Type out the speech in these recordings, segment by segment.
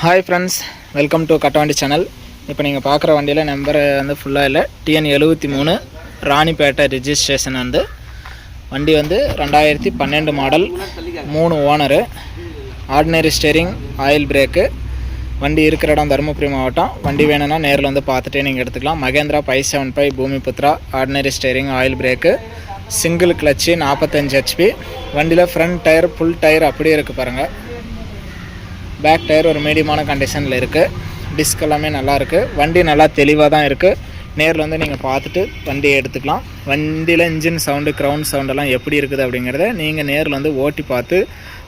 Hi friends welcome to கட்டவண்டி channel இப்போ நீங்கள் பார்க்குற வண்டியில் நம்பர் வந்து ஃபுல்லாக இல்லை. டிஎன் எழுபத்தி மூணு ராணிப்பேட்டை ரிஜிஸ்ட்ரேஷன் வந்து. வண்டி வந்து ரெண்டாயிரத்தி பன்னெண்டு மாடல் மூணு owner ordinary steering oil brake வண்டி இருக்கிற இடம் தருமபுரி மாவட்டம். வண்டி வேணும்னா நேரில் வந்து பார்த்துட்டே நீங்கள் எடுத்துக்கலாம். Mahindra five seven five Bhoomiputra ordinary steering oil brake single clutch நாற்பத்தஞ்சு ஹெச்பி வண்டியில் ஃப்ரண்ட் டயர் ஃபுல் டயர் அப்படியே இருக்குது பாருங்கள் பேக் டயர் ஒரு மீடியமான கண்டிஷனில் இருக்குது டிஸ்க் எல்லாமே நல்லாயிருக்கு வண்டி நல்லா தெளிவாக தான் இருக்குது நேரில் வந்து நீங்கள் பார்த்துட்டு வண்டியை எடுத்துக்கலாம். வண்டியில் இன்ஜின் சவுண்டு க்ரௌண்ட் சவுண்டெல்லாம் எப்படி இருக்குது அப்படிங்கிறத நீங்கள் நேரில் வந்து ஓட்டி பார்த்து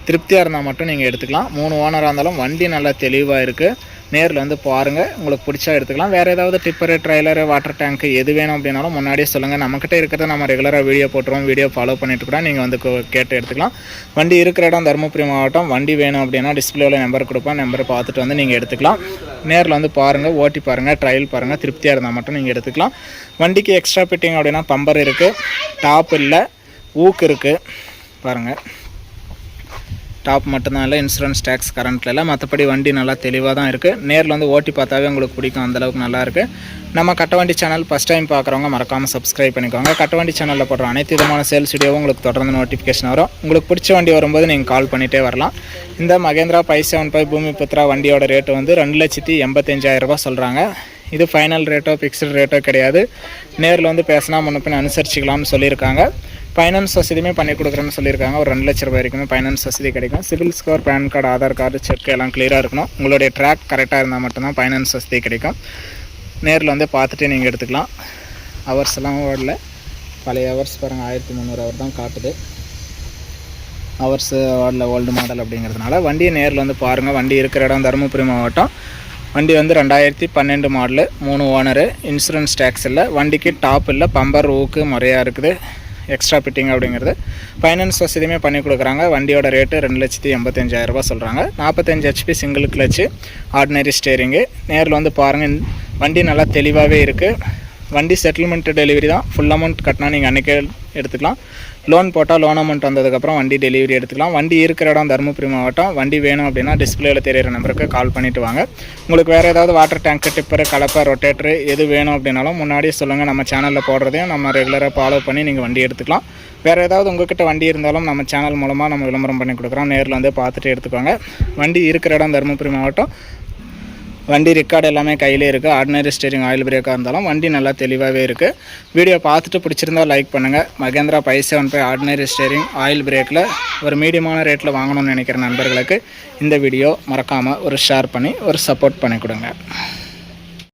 திருப்தியாக இருந்தால் மட்டும் நீங்கள் எடுத்துக்கலாம். மூணு ஓனராக இருந்தாலும் வண்டி நல்லா தெளிவாக இருக்குது நேரில் வந்து பாருங்கள் உங்களுக்கு பிடிச்சா எடுத்துக்கலாம். வேறு ஏதாவது டிப்பரு ட்ரைலரு வாட்டர் டேங்க்கு எது வேணும் அப்படின்னாலும் முன்னாடியே சொல்லுங்கள் நம்மக்கிட்ட இருக்கிறத நம்ம ரெகுலராக வீடியோ போட்டுருவோம். வீடியோ ஃபாலோ பண்ணிட்டு கூட நீங்கள் வந்து கேட்டு எடுத்துக்கலாம். வண்டி இருக்கிற இடம் தருமபுரி மாவட்டம். வண்டி வேணும் அப்படின்னா டிஸ்பிளேவில் நம்பர் கொடுப்பேன் நம்பரை பார்த்துட்டு வந்து நீங்கள் எடுத்துக்கலாம். நேரில் வந்து பாருங்கள் ஓட்டி பாருங்கள் ட்ரையல் பாருங்கள் திருப்தியாக இருந்தால் மட்டும் நீங்கள் எடுத்துக்கலாம். வண்டிக்கு எக்ஸ்ட்ரா ஃபிட்டிங் அப்படின்னா பம்பர் இருக்குது டாப் இல்லை. ஊக்கு இருக்குது பாருங்கள் டாப் மட்டும்தான் இல்லை இன்சூரன்ஸ் டேக்ஸ் கரண்ட்டில் இல்லை. மற்றபடி வண்டி நல்லா தெளிவாக தான் இருக்குது நேரில் வந்து ஓட்டி பார்த்தாவே உங்களுக்கு பிடிக்கும். அந்தளவுக்கு நல்லாயிருக்கு இருக்குது நம்ம கட்டவண்டி சேனல் ஃபஸ்ட் டைம் பார்க்குறவங்க மறக்காமல் சப்ஸ்கிரைப் பண்ணிக்கோங்க. கட்டவண்டி சேனலில் போடுற அனைத்து விதமான சேல்ஸ் வீடியோவும் உங்களுக்கு தொடர்ந்து நோட்டிஃபிகேஷன் வரும். உங்களுக்கு பிடிச்ச வண்டி வரும்போது நீங்கள் கால் பண்ணிகிட்டே வரலாம். இந்த மகேந்திரா ஃபைவ் செவன் ஃபைவ் பூமி புத்ரா வண்டியோட ரேட்டு வந்து ரெண்டு லட்சத்தி எண்பத்தஞ்சாயிரம் சொல்கிறாங்க இது ஃபைனல் ரேட்டோ ஃபிக்ஸ்டு ரேட்டோ கிடையாது. நேரில் வந்து பேசினா முன்னப்பின் அனுசரிச்சிக்கலாம்னு சொல்லியிருக்காங்க. ஃபைனான்ஸ் வசதியுமே பண்ணி கொடுக்குறேன்னு சொல்லியிருக்காங்க. ஒரு ரெண்டு லட்ச ரூபாய் வரைக்குமே ஃபைனான்ஸ் வசதி கிடைக்கும். CIBIL score PAN card Aadhaar card check எல்லாம் கிளியராக இருக்கணும். உங்களுடைய ட்ராக் கரெக்டாக இருந்தால் மட்டும்தான் ஃபைனான்ஸ் வசதி கிடைக்கும். நேரில் வந்து பார்த்துட்டு நீங்கள் எடுத்துக்கலாம். ஹவர்ஸ் எல்லாம் ஓடல. பழைய ஹவர்ஸ் பாருங்கள் ஆயிரத்தி முந்நூறு ஹவர் தான் காட்டுது. ஹவர்ஸ் ஓடல ஓல்டு மாடல் அப்படிங்கிறதுனால. வண்டியை நேரில் வந்து பாருங்கள் வண்டி இருக்கிற இடம் தருமபுரி மாவட்டம். வண்டி வந்து ரெண்டாயிரத்தி பன்னெண்டு மாடலு மூணு ஓனரு இன்சூரன்ஸ் டேக்ஸ் இல்லை. வண்டிக்கு டாப் இல்லை பம்பர் ஊக்கு முறையாக இருக்குது. எக்ஸ்ட்ரா ஃபிட்டிங் அப்படிங்கிறது. ஃபைனான்ஸ் வசதியுமே பண்ணி கொடுக்குறாங்க. வண்டியோட ரேட்டு ரெண்டு லட்சத்தி எண்பத்தஞ்சாயிரம் சொல்கிறாங்க நாற்பத்தஞ்சு HP single clutch ordinary steering நேரில் வந்து பாருங்கள் வண்டி நல்லா தெளிவாகவே இருக்குது வண்டி செட்டில்மெண்ட் டெலிவரி தான். ஃபுல் அமௌண்ட் கட்டினா நீங்கள் அன்றைக்கே எடுத்துக்கலாம். லோன் போட்டால் லோன் அமௌண்ட் வந்ததுக்கப்புறம் வண்டி டெலிவரி எடுத்துக்கலாம். வண்டி இருக்கிற இடம் தருமபுரி மாவட்டம். வண்டி வேணும் அப்படின்னா டிஸ்பிளேல தெரியிற நம்பருக்கு கால் பண்ணிவிட்டு வாங்க. உங்களுக்கு வேறு ஏதாவது வாட்டர் டேங்க்கு டிப்பரு கலப்பை ரொட்டேட்ரு எது வேணும் அப்படின்னாலும் முன்னாடியே சொல்லுங்கள் நம்ம சேனலில் போடுறதையும் நம்ம ரெகுலராக ஃபாலோ பண்ணி நீங்கள் வண்டி எடுத்துக்கலாம். வேறு ஏதாவது உங்ககிட்ட வண்டி இருந்தாலும் நம்ம சேனல் மூலமாக நம்ம விளம்பரம் பண்ணி கொடுக்குறோம். நேரில் வந்து பார்த்துட்டு எடுத்துக்கோங்க. வண்டி இருக்கிற இடம் தருமபுரி மாவட்டம். வண்டி ரெக்கார்டு எல்லாமே கையிலே இருக்குது ஆர்டினரி ஸ்டேரிங் ஆயில் பிரேக்காக இருந்தாலும் வண்டி நல்லா தெளிவாகவே இருக்குது வீடியோ பார்த்துட்டு பிடிச்சிருந்தா லைக் பண்ணுங்கள் Mahindra five seven five ordinary steering oil பிரேக்கில் ஒரு மீடியமான ரேட்டில் வாங்கணும்னு நினைக்கிற நண்பர்களுக்கு இந்த வீடியோ மறக்காமல் ஒரு ஷேர் பண்ணி ஒரு சப்போர்ட் பண்ணி கொடுங்க.